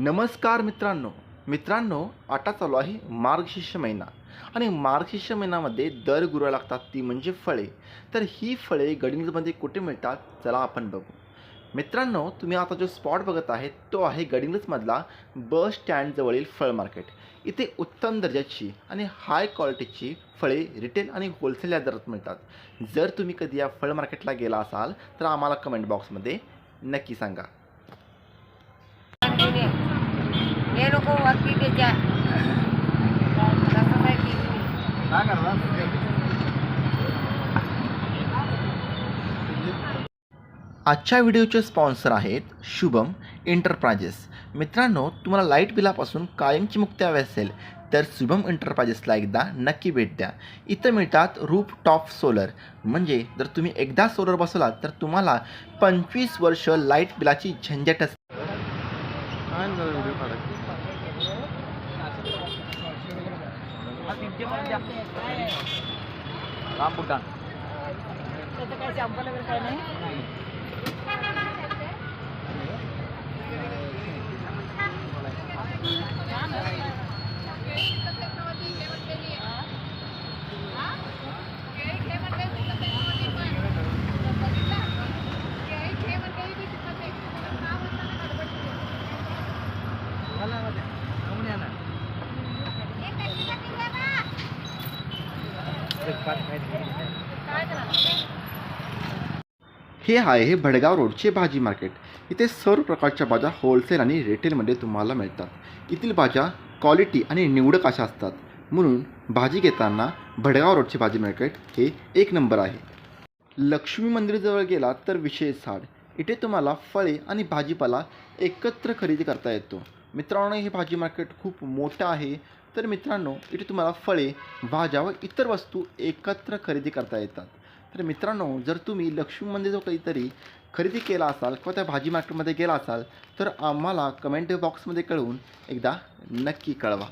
नमस्कार मित्रांनो. मित्रांनो आता चालू आहे मार्गशीर्ष महिना. आणि मार्गशीर्ष महिन्यामध्ये दर गुरुवार लागतात ती म्हणजे फळे. तर ही फळे गडिंग्लजमध्ये कुठे मिळतात? चला आपण बघू. मित्रांनो तुम्ही आता जो स्पॉट बघत आहे तो आहे गडिंग्लजमधला बस स्टँडजवळील फळ मार्केट इथे उत्तम दर्जाची आणि हाय क्वालिटीची फळे रिटेल आणि होलसेल या दरात मिळतात. जर तुम्ही कधी या फळ मार्केटला गेला असाल तर आम्हाला कमेंट बॉक्समध्ये नक्की सांगा. हे लोक वरती त्याच्या तसं काय आजच्या व्हिडिओचे स्पॉन्सर आहेत शुभम एंटरप्राइजेस. मित्रांनो तुम्हाला लाइट बिलापासून कायमची मुक्ती हवी असेल तर शुभम एंटरप्राइजेसला एकदा नक्की भेट द्या. इथं मिळतात रूप टॉप सोलर म्हणजे जर तुम्ही एकदा सोलर बसवलात तर तुम्हाला पंचवीस वर्ष लाइट बिलाची झंझटच व्हिडिओ काढायचे. राम बुटान त्याचं काय सॅम्पल वगैरे काय नाही. हे आहे हे भडगाव रोडचे भाजी मार्केट. इथे सर्व प्रकारच्या भाज्या होलसेल आणि रिटेलमध्ये तुम्हाला मिळतात. येथील भाज्या क्वालिटी आणि निवडक अशा असतात. म्हणून भाजी घेताना भडगाव रोडचे भाजी मार्केट हे एक नंबर आहे. लक्ष्मी मंदिरजवळ गेला तर विशेष झाड. इथे तुम्हाला फळे आणि भाजीपाला एकत्र खरेदी करता येतो. मित्रांनो हे भाजी मार्केट खूप मोठं आहे. तर मित्रांनो इथे तुम्हाला फळे भाज्या व इतर वस्तू एकत्र खरेदी करता येतात. तर मित्रांनो जर तुम्ही लक्ष्मी मंदिर जो काहीतरी खरेदी केला असाल किंवा त्या भाजी मार्केटमध्ये गेला असाल तर आम्हाला कमेंट बॉक्समध्ये कळवून एकदा नक्की कळवा.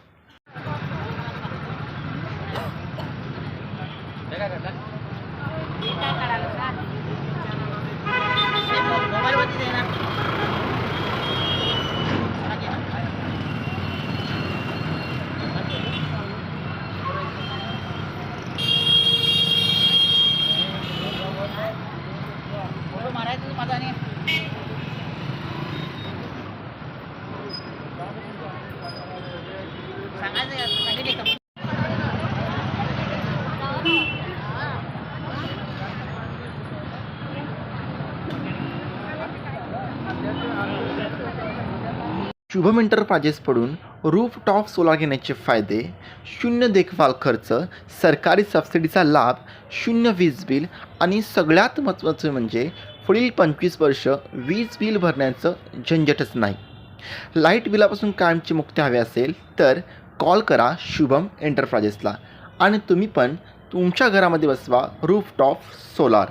शुभम एंटरप्राइजेसकडून रूफटॉप सोलार घेण्याचे फायदे शून्य देखभाल खर्च सरकारी सबसिडीचा लाभ शून्य वीज बिल आणि सगळ्यात महत्त्वाचं म्हणजे पुढील पंचवीस वर्ष वीज बिल भरण्याचं झंझटच नाही. लाइट बिलापासून कायमची मुक्ती हवी असेल तर कॉल करा शुभम एंटरप्राइजेसला आणि तुम्ही पण तुमच्या घरामध्ये बसवा रूफटॉप सोलार